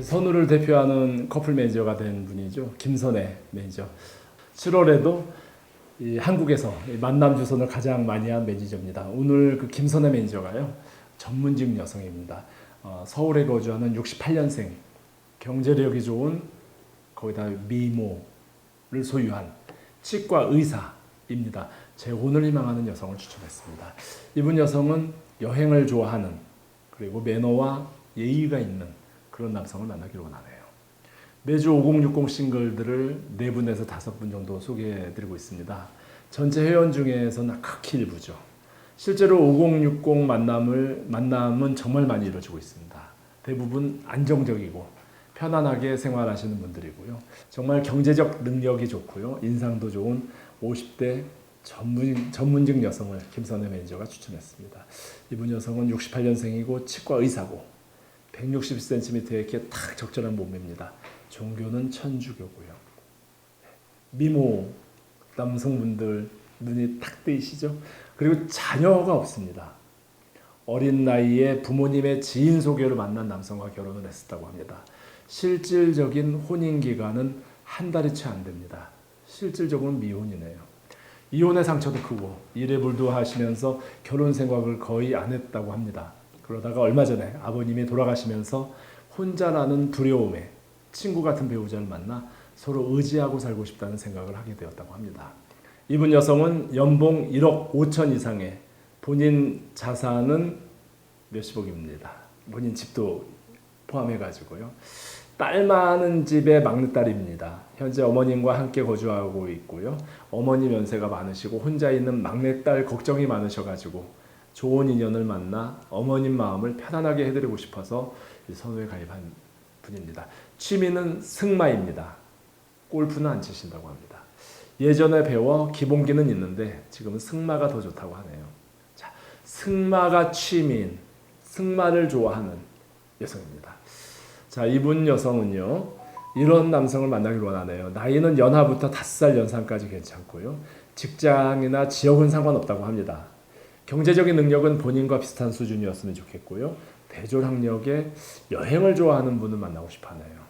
선우를 대표하는 커플 매니저가 된 분이죠. 김선혜 매니저. 7월에도 이 한국에서 이 만남 주선을 가장 많이 한 매니저입니다. 오늘 그 김선혜 매니저가요. 전문직 여성입니다. 어, 서울에 거주하는 68년생, 경제력이 좋은 거기다 미모를 소유한 치과 의사입니다. 재혼을 희망하는 여성을 추천했습니다. 이분 여성은 여행을 좋아하는 그리고 매너와 예의가 있는 그런 남성을 만나기를 원하네요. 매주 5060 싱글들을 네 분에서 다섯 분 정도 소개해드리고 있습니다. 전체 회원 중에서는 극히 일부죠. 실제로 5060 만남을 만남은 정말 많이 이루어지고 있습니다. 대부분 안정적이고 편안하게 생활하시는 분들이고요. 정말 경제적 능력이 좋고요. 인상도 좋은 50대 전문, 전문직 여성을 김선혜 매니저가 추천했습니다. 이분 여성은 68년생이고 치과 의사고 160cm에 이렇게 딱 적절한 몸매입니다. 종교는 천주교고요. 미모 남성분들 눈이 탁 뜨이시죠? 그리고 자녀가 없습니다. 어린 나이에 부모님의 지인 소개로 만난 남성과 결혼을 했었다고 합니다. 실질적인 혼인 기간은 한 달이 채 안 됩니다. 실질적으로 미혼이네요. 이혼의 상처도 크고 일에 불도하시면서 결혼 생각을 거의 안 했다고 합니다. 그러다가 얼마 전에 아버님이 돌아가시면서 혼자라는 두려움에 친구 같은 배우자를 만나 서로 의지하고 살고 싶다는 생각을 하게 되었다고 합니다. 이분 여성은 연봉 1억 5천 이상의 본인 자산은 몇십억입니다. 본인 집도 포함해 가지고요. 딸 많은 집의 막내딸입니다. 현재 어머님과 함께 거주하고 있고요. 어머님 연세가 많으시고 혼자 있는 막내딸 걱정이 많으셔 가지고 좋은 인연을 만나 어머님 마음을 편안하게 해드리고 싶어서 이 선호에 가입한 분입니다. 취미는 승마입니다. 골프는 안 치신다고 합니다. 예전에 배워 기본기는 있는데 지금은 승마가 더 좋다고 하네요. 자, 승마가 취미인 승마를 좋아하는 여성입니다. 자, 이분 여성은요. 이런 남성을 만나길 원하네요. 나이는 연하부터 다섯 살 연상까지 괜찮고요. 직장이나 지역은 상관없다고 합니다. 경제적인 능력은 본인과 비슷한 수준이었으면 좋겠고요. 대졸 학력에 여행을 좋아하는 분을 만나고 싶어하네요.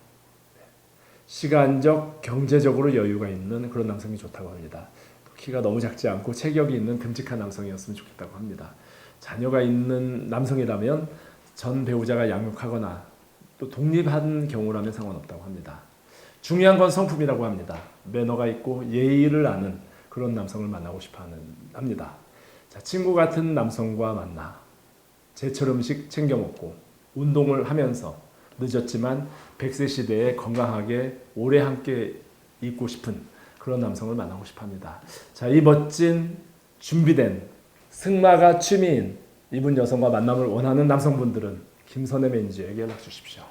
시간적, 경제적으로 여유가 있는 그런 남성이 좋다고 합니다. 키가 너무 작지 않고 체격이 있는 듬직한 남성이었으면 좋겠다고 합니다. 자녀가 있는 남성이라면 전 배우자가 양육하거나 또 독립한 경우라면 상관없다고 합니다. 중요한 건 성품이라고 합니다. 매너가 있고 예의를 아는 그런 남성을 만나고 싶어하는 합니다. 자, 친구 같은 남성과 만나 제철 음식 챙겨 먹고 운동을 하면서 늦었지만 100세 시대에 건강하게 오래 함께 있고 싶은 그런 남성을 만나고 싶어 합니다. 자, 이 멋진 준비된 승마가 취미인 이분 여성과 만남을 원하는 남성분들은 김선혜 매니저에게 연락 주십시오.